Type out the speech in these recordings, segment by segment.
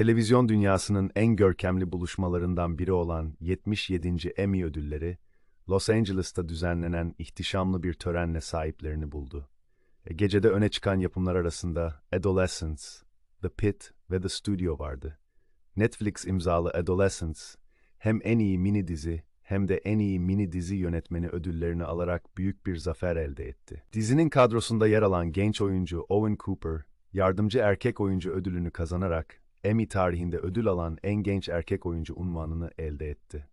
Televizyon dünyasının en görkemli buluşmalarından biri olan 77. Emmy ödülleri, Los Angeles'ta düzenlenen ihtişamlı bir törenle sahiplerini buldu. E, Gecede öne çıkan yapımlar arasında Adolescence, The Pit ve The Studio vardı. Netflix imzalı Adolescence, hem en iyi mini dizi hem de en iyi mini dizi yönetmeni ödüllerini alarak büyük bir zafer elde etti. Dizinin kadrosunda yer alan genç oyuncu Owen Cooper, yardımcı erkek oyuncu ödülünü kazanarak Emmy tarihinde ödül alan en genç erkek oyuncu unvanını elde etti.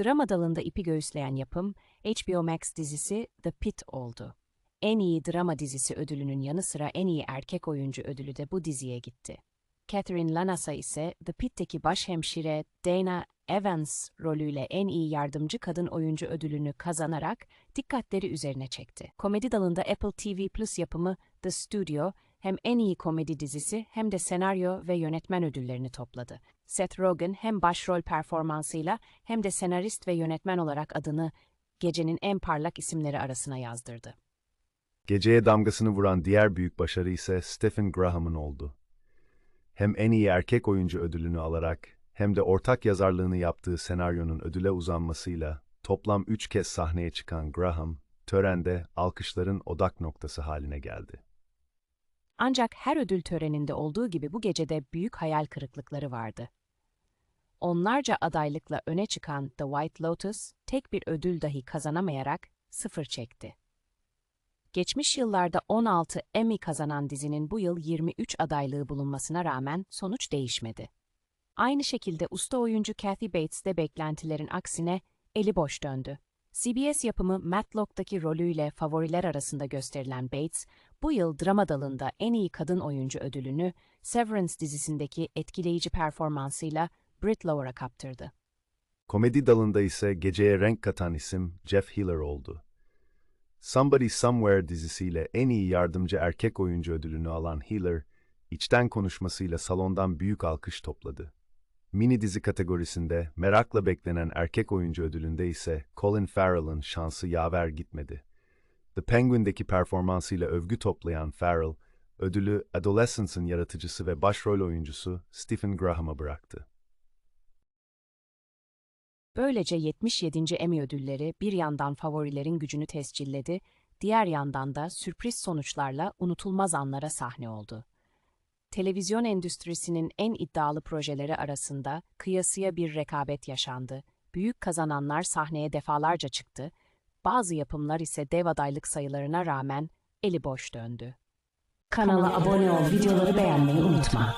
Drama dalında ipi göğüsleyen yapım, HBO Max dizisi The Pitt oldu. En iyi drama dizisi ödülünün yanı sıra en iyi erkek oyuncu ödülü de bu diziye gitti. Catherine Lanasa ise The Pitt'teki başhemşire Dana Evans rolüyle en iyi yardımcı kadın oyuncu ödülünü kazanarak dikkatleri üzerine çekti. Komedi dalında Apple TV Plus yapımı The Studio hem en iyi komedi dizisi hem de senaryo ve yönetmen ödüllerini topladı. Seth Rogen hem başrol performansıyla hem de senarist ve yönetmen olarak adını gecenin en parlak isimleri arasına yazdırdı. Geceye damgasını vuran diğer büyük başarı ise Stephen Graham'ın oldu. Hem en iyi erkek oyuncu ödülünü alarak hem de ortak yazarlığını yaptığı senaryonun ödüle uzanmasıyla toplam üç kez sahneye çıkan Graham, törende alkışların odak noktası haline geldi. Ancak her ödül töreninde olduğu gibi bu gecede büyük hayal kırıklıkları vardı. Onlarca adaylıkla öne çıkan The White Lotus tek bir ödül dahi kazanamayarak sıfır çekti. Geçmiş yıllarda 16 Emmy kazanan dizinin bu yıl 23 adaylığı bulunmasına rağmen sonuç değişmedi. Aynı şekilde usta oyuncu Kathy Bates de beklentilerin aksine eli boş döndü. CBS yapımı Matlock'taki rolüyle favoriler arasında gösterilen Bates, bu yıl drama dalında en iyi kadın oyuncu ödülünü Severance dizisindeki etkileyici performansıyla Britt Lower'a kaptırdı. Komedi dalında ise geceye renk katan isim Jeff Hiller oldu. Somebody Somewhere dizisiyle en iyi yardımcı erkek oyuncu ödülünü alan Hiller, içten konuşmasıyla salondan büyük alkış topladı. Mini dizi kategorisinde merakla beklenen erkek oyuncu ödülünde ise Colin Farrell'ın şansı yaver gitmedi. The Penguin'deki performansıyla övgü toplayan Farrell, ödülü Adolescence'ın yaratıcısı ve başrol oyuncusu Stephen Graham'a bıraktı. Böylece 77. Emmy ödülleri bir yandan favorilerin gücünü tescilledi, diğer yandan da sürpriz sonuçlarla unutulmaz anlara sahne oldu. Televizyon endüstrisinin en iddialı projeleri arasında kıyasıya bir rekabet yaşandı. Büyük kazananlar sahneye defalarca çıktı, bazı yapımlar ise dev adaylık sayılarına rağmen eli boş döndü. Kanala abone ol, videoları beğenmeyi unutma.